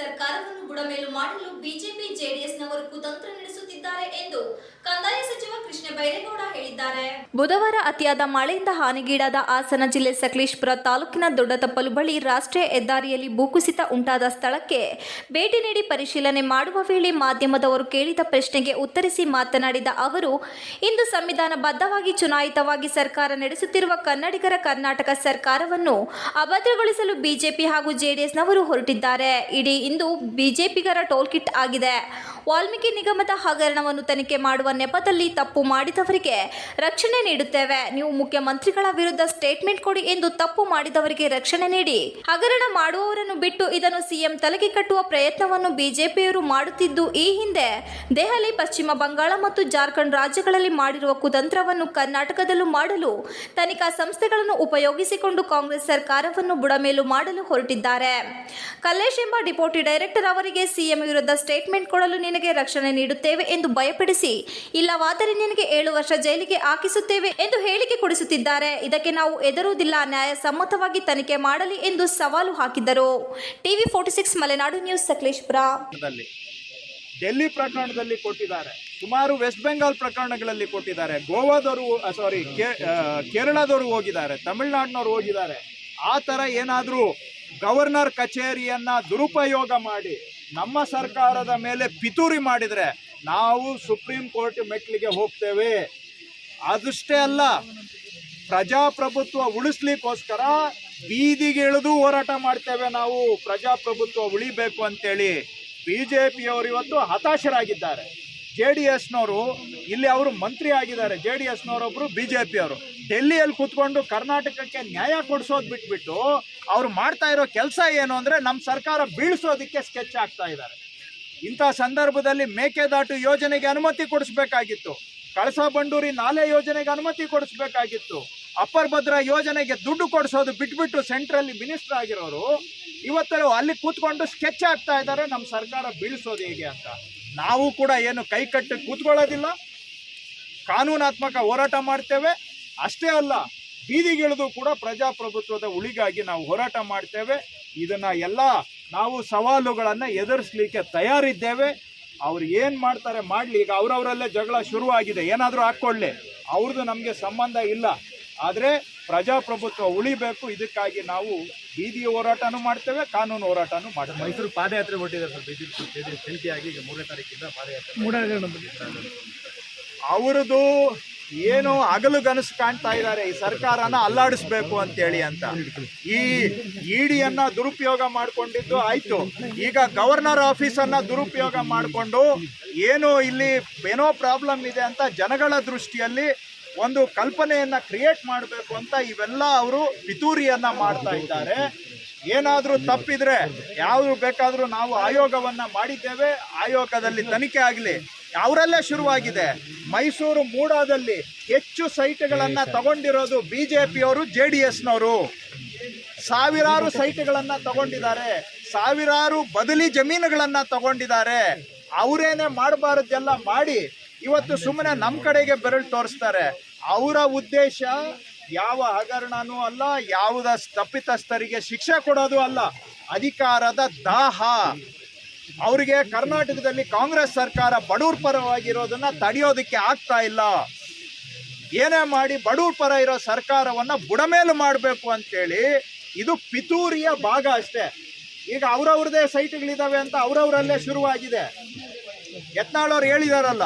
ಸರ್ಕಾರವನ್ನು ಬುಡಮೇಲು ಮಾಡಲು ಬಿಜೆಪಿ, ಜೆಡಿಎಸ್ನವರು ಕುತಂತ್ರ ನಡೆಸುತ್ತಿದ್ದಾರೆ ಎಂದು ಕಂದಾಯ ಸಚಿವ ಕೃಷ್ಣ ಬೈರೇಗೌಡ ಹೇಳಿದ್ದಾರೆ. ಬುಧವಾರ ಅತಿಯಾದ ಮಳೆಯಿಂದ ಹಾನಿಗೀಡಾದ ಹಾಸನ ಜಿಲ್ಲೆ ಸಕಲೇಶ್ಪುರ ತಾಲೂಕಿನ ದೊಡ್ಡತಪ್ಪಲು ಬಳಿ ರಾಷ್ಟ್ರೀಯ ಹೆದ್ದಾರಿಯಲ್ಲಿ ಭೂಕುಸಿತ ಉಂಟಾದ ಸ್ಥಳಕ್ಕೆ ಭೇಟಿ ನೀಡಿ ಪರಿಶೀಲನೆ ಮಾಡುವ ವೇಳೆ ಮಾಧ್ಯಮದವರು ಕೇಳಿದ ಪ್ರಶ್ನೆಗೆ ಉತ್ತರಿಸಿ ಮಾತನಾಡಿದ ಅವರು, ಇಂದು ಸಂವಿಧಾನ ಬದ್ಧವಾಗಿ ಚುನಾಯಿತವಾಗಿ ಸರ್ಕಾರ ನಡೆಸುತ್ತಿರುವ ಕನ್ನಡಿಗರ ಕರ್ನಾಟಕ ಸರ್ಕಾರವನ್ನು ಅಭದ್ರಗೊಳಿಸಲು ಬಿಜೆಪಿ ಹಾಗೂ ಜೆಡಿಎಸ್ನವರು ಹೊರಟಿದ್ದಾರೆ. ಇಡೀ ಇಂದು ಬಿಜೆಪಿಗರ ಟೋಲ್ ಕಿಟ್ ಆಗಿದೆ. ವಾಲ್ಮೀಕಿ ನಿಗಮದ ಹಗರಣವನ್ನು ತನಿಖೆ ಮಾಡುವ ನೆಪದಲ್ಲಿ ತಪ್ಪು ಮಾಡಿದವರಿಗೆ ರಕ್ಷಣೆ ನೀಡುತ್ತೇವೆ. ನೀವು ಮುಖ್ಯಮಂತ್ರಿಗಳ ವಿರುದ್ಧ ಸ್ಟೇಟ್ಮೆಂಟ್ ಕೊಡಿ ಎಂದು ತಪ್ಪು ಮಾಡಿದವರಿಗೆ ರಕ್ಷಣೆ ನೀಡಿ. ಹಗರಣ ಮಾಡುವವರನ್ನು ಬಿಟ್ಟು ಇದನ್ನು ಸಿಎಂ ತಲೆಗೆ ಕಟ್ಟುವ ಪ್ರಯತ್ನವನ್ನು ಬಿಜೆಪಿಯವರು ಮಾಡುತ್ತಿದ್ದು, ಈ ಹಿಂದೆ ದೆಹಲಿ, ಪಶ್ಚಿಮ ಬಂಗಾಳ ಮತ್ತು ಜಾರ್ಖಂಡ್ ರಾಜ್ಯಗಳಲ್ಲಿ ಮಾಡಿರುವ ಕುತಂತ್ರವನ್ನು ಕರ್ನಾಟಕದಲ್ಲೂ ಮಾಡಲು ತನಿಖಾ ಸಂಸ್ಥೆಗಳನ್ನು ಉಪಯೋಗಿಸಿಕೊಂಡು ಕಾಂಗ್ರೆಸ್ ಸರ್ಕಾರವನ್ನು ಬುಡಮೇಲು ಮಾಡಲು ಹೊರಟಿದ್ದಾರೆ. ಕಲ್ಲೇಶ್ ಎಂಬ ಡಿಪೋಟಿ ಡೈರೆಕ್ಟರ್ ಅವರಿಗೆ ಸಿಎಂ ವಿರುದ್ಧ ಸ್ಟೇಟ್ಮೆಂಟ್ ಕೊಡಲು ನಿನಗೆ ರಕ್ಷಣೆ ನೀಡುತ್ತೇವೆ ಎಂದು ಭಯಪಡಿಸಿ, ಇಲ್ಲವಾದರೆ ನಿನಗೆ ಏಳು ವರ್ಷ ಜೈಲಿಗೆ ಹಾಕಿಸುತ್ತೇವೆ ಎಂದು ಹೇಳಿಕೆ ಕೊಡಿಸುತ್ತಿದ್ದಾರೆ. ಇದಕ್ಕೆ ನಾವು ಎದುರುವುದಿಲ್ಲ ನ್ಯಾಯಸಮ್ಮತವಾಗಿ ತನಿಖೆ ಮಾಡಲಿ ಎಂದು ಸವಾಲು ಹಾಕಿದ್ದರು. TV forty six Malenadu news, Sakleshpur. Delhi ಪ್ರಕರಣದಲ್ಲಿ ಕೊಟ್ಟಿದ್ದಾರೆ. ಸುಮಾರು ವೆಸ್ಟ್ ಬೆಂಗಾಲ್ ಪ್ರಕರಣಗಳಲ್ಲಿ ಕೊಟ್ಟಿದ್ದಾರೆ. ಗೋವಾದವರು ಸಾರಿ ಕೇರಳದವರು ಹೋಗಿದ್ದಾರೆ. ತಮಿಳುನಾಡಿನವರು ಹೋಗಿದ್ದಾರೆ. ಆ ಥರ ಏನಾದರೂ ಗವರ್ನರ್ ಕಚೇರಿಯನ್ನ ದುರುಪಯೋಗ ಮಾಡಿ ನಮ್ಮ ಸರ್ಕಾರದ ಮೇಲೆ ಪಿತೂರಿ ಮಾಡಿದರೆ ನಾವು ಸುಪ್ರೀಂ ಕೋರ್ಟ್ ಮೆಟ್ಲಿಗೆ ಹೋಗ್ತೇವೆ. ಅದಷ್ಟೇ ಅಲ್ಲ, ಪ್ರಜಾಪ್ರಭುತ್ವ ಉಳಿಸ್ಲಿಕ್ಕೋಸ್ಕರ ಬೀದಿಗೆ ಇಳಿದು ಹೋರಾಟ ಮಾಡ್ತೇವೆ ನಾವು. ಪ್ರಜಾಪ್ರಭುತ್ವ ಉಳಿಬೇಕು ಅಂತೇಳಿ ಬಿ ಜೆ ಪಿಯವರು ಇವತ್ತು ಹತಾಶರಾಗಿದ್ದಾರೆ. ಜೆ ಡಿ ಎಸ್ನವರು ಇಲ್ಲಿ ಅವರು ಮಂತ್ರಿ ಆಗಿದ್ದಾರೆ. ಜೆ ಡಿ ಎಸ್ನವರೊಬ್ಬರು ಬಿ ಜೆ ಪಿಯವರು ಡೆಲ್ಲಿಯಲ್ಲಿ ಕೂತ್ಕೊಂಡು ಕರ್ನಾಟಕಕ್ಕೆ ನ್ಯಾಯ ಕೊಡಿಸೋದು ಬಿಟ್ಬಿಟ್ಟು ಅವ್ರು ಮಾಡ್ತಾ ಇರೋ ಕೆಲಸ ಏನು ಅಂದರೆ ನಮ್ಮ ಸರ್ಕಾರ ಬೀಳಿಸೋದಕ್ಕೆ ಸ್ಕೆಚ್ ಆಗ್ತಾ ಇದ್ದಾರೆ. ಇಂಥ ಸಂದರ್ಭದಲ್ಲಿ ಮೇಕೆದಾಟು ಯೋಜನೆಗೆ ಅನುಮತಿ ಕೊಡಿಸ್ಬೇಕಾಗಿತ್ತು. ಕಳಸಾ ಬಂಡೂರಿ ನಾಲೆ ಯೋಜನೆಗೆ ಅನುಮತಿ ಕೊಡಿಸ್ಬೇಕಾಗಿತ್ತು. ಅಪ್ಪರ್ ಭದ್ರಾ ಯೋಜನೆಗೆ ದುಡ್ಡು ಕೊಡಿಸೋದು ಬಿಟ್ಬಿಟ್ಟು ಸೆಂಟ್ರಲ್ಲಿ ಮಿನಿಸ್ಟರ್ ಆಗಿರೋರು ಇವತ್ತು ಅಲ್ಲಿ ಕೂತ್ಕೊಂಡು ಸ್ಕೆಚ್ ಆಗ್ತಾ ಇದ್ದಾರೆ. ನಮ್ಮ ಸರ್ಕಾರ ಬೀಳಿಸೋದು ಹೇಗೆ ಅಂತ. ನಾವು ಕೂಡ ಏನು ಕೈ ಕಟ್ಟಿ ಕೂತ್ಕೊಳ್ಳೋದಿಲ್ಲ. ಕಾನೂನಾತ್ಮಕ ಹೋರಾಟ ಮಾಡ್ತೇವೆ. ಅಷ್ಟೇ ಅಲ್ಲ, ಬೀದಿಗಿಳಿದು ಕೂಡ ಪ್ರಜಾಪ್ರಭುತ್ವದ ಉಳಿಗಾಗಿ ನಾವು ಹೋರಾಟ ಮಾಡ್ತೇವೆ. ಇದನ್ನ ಎಲ್ಲ ನಾವು ಸವಾಲುಗಳನ್ನು ಎದುರಿಸಲಿಕ್ಕೆ ತಯಾರಿದ್ದೇವೆ. ಅವ್ರು ಏನು ಮಾಡ್ತಾರೆ ಮಾಡಲಿ, ಈಗ ಅವರವರಲ್ಲೇ ಜಗಳ ಶುರುವಾಗಿದೆ. ಏನಾದರೂ ಹಾಕ್ಕೊಳ್ಳಿ. ಅವ್ರದ್ದು ನಮಗೆ ಸಂಬಂಧ ಇಲ್ಲ. ಆದರೆ ಪ್ರಜಾಪ್ರಭುತ್ವ ಉಳಿಬೇಕು. ಇದಕ್ಕಾಗಿ ನಾವು ಬೀದಿ ಹೋರಾಟನೂ ಮಾಡ್ತೇವೆ ಕಾನೂನು ಹೋರಾಟನೂ ಮಾಡ್ತೇವೆ. ಮೈಸೂರು ಪಾದಯಾತ್ರೆ ಹೊರಟಿದ್ದಾರೆ ಸರ್ ಬಿಜೆಪಿ ಜಂಟಿಯಾಗಿ ಈಗ ಮೂರನೇ ತಾರೀಕಿಂದ ಪಾದಯಾತ್ರೆ ಅವರದು ಏನು ಹಗಲುಗನಸು ಕಾಣ್ತಾ ಇದ್ದಾರೆ ಈ ಸರ್ಕಾರನ ಅಲ್ಲಾಡಿಸ್ಬೇಕು ಅಂತೇಳಿ ಅಂತ. ಈ ಇಡಿಯನ್ನ ದುರುಪಯೋಗ ಮಾಡಿಕೊಂಡಿದ್ದು ಆಯ್ತು. ಈಗ ಗವರ್ನರ್ ಆಫೀಸನ್ನ ದುರುಪಯೋಗ ಮಾಡಿಕೊಂಡು ಏನು ಇಲ್ಲಿ ಏನೋ ಪ್ರಾಬ್ಲಮ್ ಇದೆ ಅಂತ ಜನಗಳ ದೃಷ್ಟಿಯಲ್ಲಿ ಒಂದು ಕಲ್ಪನೆಯನ್ನ ಕ್ರಿಯೇಟ್ ಮಾಡಬೇಕು ಅಂತ ಇವೆಲ್ಲ ಅವರು ಪಿತೂರಿಯನ್ನ ಮಾಡ್ತಾ ಇದ್ದಾರೆ. ಏನಾದರೂ ತಪ್ಪಿದ್ರೆ ಯಾವುದು ಬೇಕಾದರೂ ನಾವು ಆಯೋಗವನ್ನ ಮಾಡಿದ್ದೇವೆ. ಆಯೋಗದಲ್ಲಿ ತನಿಖೆ ಆಗಲಿ. ಅವರಲ್ಲೇ ಶುರುವಾಗಿದೆ. ಮೈಸೂರು ಮೂಡಾದಲ್ಲಿ ಹೆಚ್ಚು ಸೈಟ್ಗಳನ್ನ ತಗೊಂಡಿರೋದು ಬಿ ಜೆ ಪಿಯವರು ಜೆ ಡಿ ಎಸ್ನವರು. ಸಾವಿರಾರು ಸೈಟ್ಗಳನ್ನ ತಗೊಂಡಿದ್ದಾರೆ. ಸಾವಿರಾರು ಬದಲಿ ಜಮೀನುಗಳನ್ನ ತಗೊಂಡಿದ್ದಾರೆ. ಅವರೇನೆ ಮಾಡಬಾರದೆಲ್ಲ ಮಾಡಿ ಇವತ್ತು ಸುಮ್ಮನೆ ನಮ್ಮ ಕಡೆಗೆ ಬೆರಳು ತೋರಿಸ್ತಾರೆ. ಅವರ ಉದ್ದೇಶ ಯಾವ ಹಗರಣನೂ ಅಲ್ಲ, ಯಾವುದ ತಪ್ಪಿತಸ್ಥರಿಗೆ ಶಿಕ್ಷೆ ಕೊಡೋದು ಅಲ್ಲ, ಅಧಿಕಾರದ ದಾಹ. ಅವರಿಗೆ ಕರ್ನಾಟಕದಲ್ಲಿ ಕಾಂಗ್ರೆಸ್ ಸರ್ಕಾರ ಬಡವ್ರ ಪರವಾಗಿರೋದನ್ನ ತಡೆಯೋದಕ್ಕೆ ಆಗ್ತಾ ಇಲ್ಲ. ಏನೇ ಮಾಡಿ ಬಡವ್ರ ಪರ ಇರೋ ಸರ್ಕಾರವನ್ನ ಬುಡಮೇಲು ಮಾಡಬೇಕು ಅಂತೇಳಿ ಇದು ಪಿತೂರಿಯ ಭಾಗ ಅಷ್ಟೇ. ಈಗ ಅವ್ರವ್ರದೇ ಸೈಟ್ಗಳಿದ್ದಾವೆ ಅಂತ ಅವರವರಲ್ಲೇ ಶುರುವಾಗಿದೆ. ಯತ್ನಾಳವ್ರು ಹೇಳಿದಾರಲ್ಲ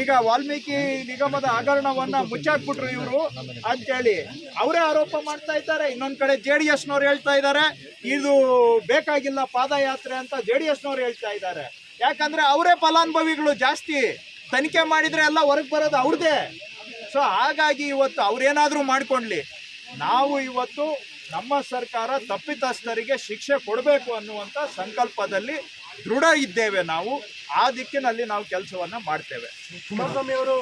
ಈಗ ವಾಲ್ಮೀಕಿ ನಿಗಮದ ಹಗರಣವನ್ನ ಮುಚ್ಚಾಕ್ಬಿಟ್ರು ಇವರು ಅಂತೇಳಿ ಅವರೇ ಆರೋಪ ಮಾಡ್ತಾ ಇದ್ದಾರೆ. ಇನ್ನೊಂದ್ ಕಡೆ ಜೆ ಡಿ ಎಸ್ನವ್ರು ಹೇಳ್ತಾ ಇದ್ದಾರೆ, ಇದು ಬೇಕಾಗಿಲ್ಲ ಪಾದಯಾತ್ರೆ ಅಂತ ಜೆ ಡಿ ಎಸ್ನವ್ರು ಹೇಳ್ತಾ ಇದ್ದಾರೆ. ಯಾಕಂದ್ರೆ ಅವರೇ ಫಲಾನುಭವಿಗಳು ಜಾಸ್ತಿ, ತನಿಖೆ ಮಾಡಿದ್ರೆ ಎಲ್ಲ ಹೊರಗೆ ಬರೋದು ಅವ್ರದೇ. ಸೊ ಹಾಗಾಗಿ ಇವತ್ತು ಅವ್ರೇನಾದ್ರೂ ಮಾಡ್ಕೊಂಡ್ಲಿ. ನಾವು ಇವತ್ತು ನಮ್ಮ ಸರ್ಕಾರ ತಪ್ಪಿತಸ್ಥರಿಗೆ ಶಿಕ್ಷೆ ಕೊಡಬೇಕು ಅನ್ನುವಂಥ ಸಂಕಲ್ಪದಲ್ಲಿ ದೃಢ ಇದ್ದೇವೆ ನಾವು. ಆ ದಿಕ್ಕಿನಲ್ಲಿ ನಾವು ಕೆಲಸವನ್ನು ಮಾಡ್ತೇವೆ. ಅವರು